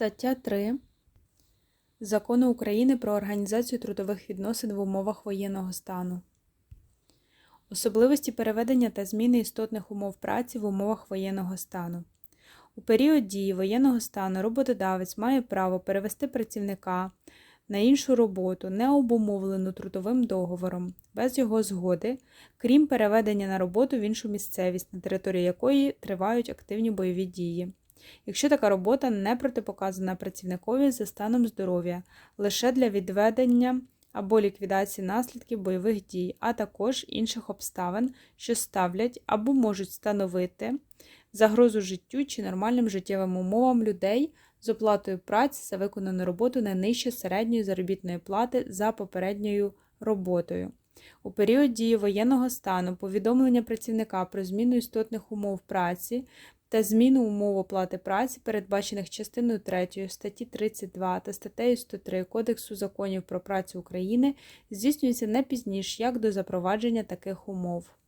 Стаття 3 Закону України про організацію трудових відносин в умовах воєнного стану. Особливості переведення та зміни істотних умов праці в умовах воєнного стану. У період дії воєнного стану роботодавець має право перевести працівника на іншу роботу, не обумовлену трудовим договором, без його згоди, крім переведення на роботу в іншу місцевість, на території якої тривають активні бойові дії. Якщо така робота не протипоказана працівникові за станом здоров'я лише для відведення або ліквідації наслідків бойових дій, а також інших обставин, що ставлять або можуть становити загрозу життю чи нормальним життєвим умовам людей з оплатою праці за виконану роботу не нижче середньої заробітної плати за попередньою роботою. У період дії воєнного стану повідомлення працівника про зміну істотних умов праці та зміну умов оплати праці, передбачених частиною 3 статті 32 та статтею 103 Кодексу законів про працю України, здійснюється не пізніше як до запровадження таких умов.